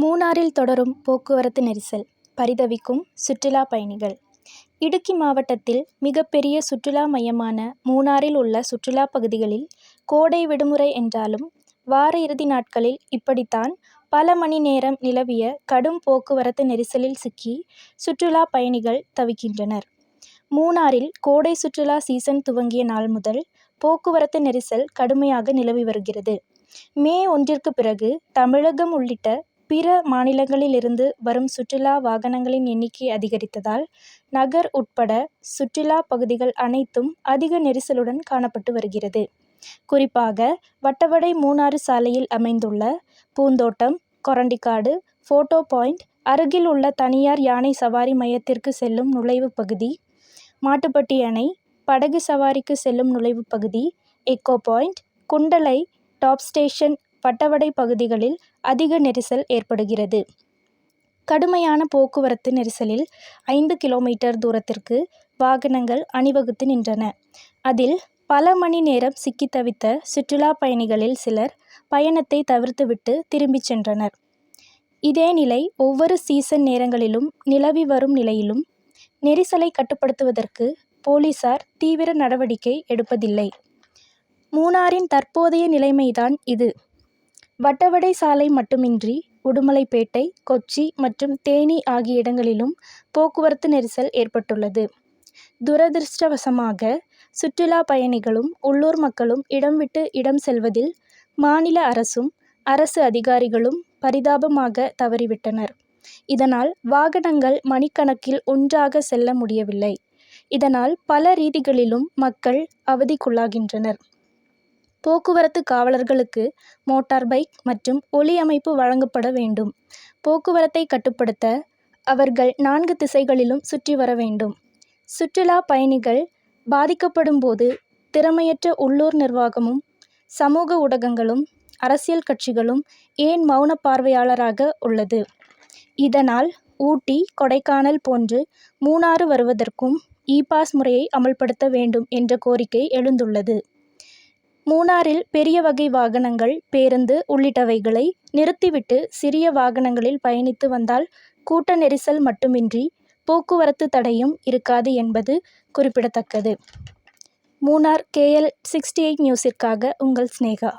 மூணாறில் தொடரும் போக்குவரத்து நெரிசல் பரிதவிக்கும் சுற்றுலா பயணிகள் இடுக்கி மாவட்டத்தில் மிகப்பெரிய சுற்றுலா மையமான மூணாறில் உள்ள சுற்றுலா பகுதிகளில் கோடை விடுமுறை என்றாலும் வார இறுதி நாட்களில் இப்படித்தான் பல மணி நேரம் நிலவிய கடும் போக்குவரத்து நெரிசலில் சிக்கி சுற்றுலா பயணிகள் தவிக்கின்றனர். மூணாறில் கோடை சுற்றுலா சீசன் துவங்கிய நாள் முதல் போக்குவரத்து நெரிசல் கடுமையாக நிலவி வருகிறது. மே ஒன்றிற்கு பிறகு தமிழகம் உள்ளிட்ட பிற மாநிலங்களிலிருந்து வரும் சுற்றுலா வாகனங்களின் எண்ணிக்கை அதிகரித்ததால் நகர் உட்பட சுற்றுலா பகுதிகள் அனைத்தும் அதிக நெரிசலுடன் காணப்பட்டு வருகிறது. குறிப்பாக வட்டவடை மூணாறு சாலையில் அமைந்துள்ள பூந்தோட்டம், கொரண்டிக்காடு, போட்டோ பாயிண்ட் அருகில் உள்ள தனியார் யானை சவாரி மையத்திற்கு செல்லும் நுழைவு பகுதி, மாட்டுப்பட்டி அணை, படகு சவாரிக்கு செல்லும் நுழைவு பகுதி, Echo Point, Kundala Top Station Vattavada பகுதிகளில் அதிக நெரிசல் ஏற்படுகிறது. கடுமையான போக்குவரத்து நெரிசலில் ஐந்து கிலோமீட்டர் தூரத்திற்கு வாகனங்கள் அணிவகுத்து நின்றன. அதில் பல மணி நேரம் சிக்கி தவித்த சுற்றுலா பயணிகளில் சிலர் பயணத்தை தவிர்த்துவிட்டு திரும்பிச் சென்றனர். இதே நிலை ஒவ்வொரு சீசன் நேரங்களிலும் நிலவி வரும் நிலையிலும் நெரிசலை கட்டுப்படுத்துவதற்கு போலீசார் தீவிர நடவடிக்கை எடுப்பதில்லை. மூணாரின் தற்போதைய நிலைமை தான் இது. வட்டவடை சாலை மட்டுமின்றி உடுமலைப்பேட்டை, கொச்சி மற்றும் தேனி ஆகிய இடங்களிலும் போக்குவரத்து நெரிசல் ஏற்பட்டுள்ளது. துரதிருஷ்டவசமாக சுற்றுலா பயணிகளும், உள்ளூர் மக்களும் இடம் விட்டு இடம் செல்வதில் மாநில அரசும், அரசு அதிகாரிகளும் பரிதாபமாக தவறிவிட்டனர். இதனால் வாகனங்கள் மணிக்கணக்கில் ஒன்றாக செல்ல முடியவில்லை. இதனால் பல ரீதிகளிலும் மக்கள் அவதிக்குள்ளாகின்றனர். போக்குவரத்து காவலர்களுக்கு மோட்டார் பைக் மற்றும் ஒலி அமைப்பு வழங்கப்பட வேண்டும். போக்குவரத்தை கட்டுப்படுத்த அவர்கள் நான்கு திசைகளிலும் சுற்றி வர வேண்டும். சுற்றுலா பயணிகள் பாதிக்கப்படும் போது திறமையற்ற உள்ளூர் நிர்வாகமும், சமூக ஊடகங்களும், அரசியல் கட்சிகளும் ஏன் மௌன பார்வையாளராக உள்ளது. இதனால் ஊட்டி, கொடைக்கானல் போன்று மூணாறு வருவதற்கும் இ-பாஸ் முறையை அமல்படுத்த வேண்டும் என்ற கோரிக்கை எழுந்துள்ளது. மூணாறில் பெரிய வகை வாகனங்கள், பேருந்து உள்ளிட்டவைகளை நிறுத்திவிட்டு சிறிய வாகனங்களில் பயணித்து வந்தால் கூட்ட நெரிசல் மட்டுமின்றி போக்குவரத்து தடையும் இருக்காது என்பது குறிப்பிடத்தக்கது. மூணார் கேஎல் சிக்ஸ்டி எயிட் நியூஸிற்காக உங்கள் சினேகா.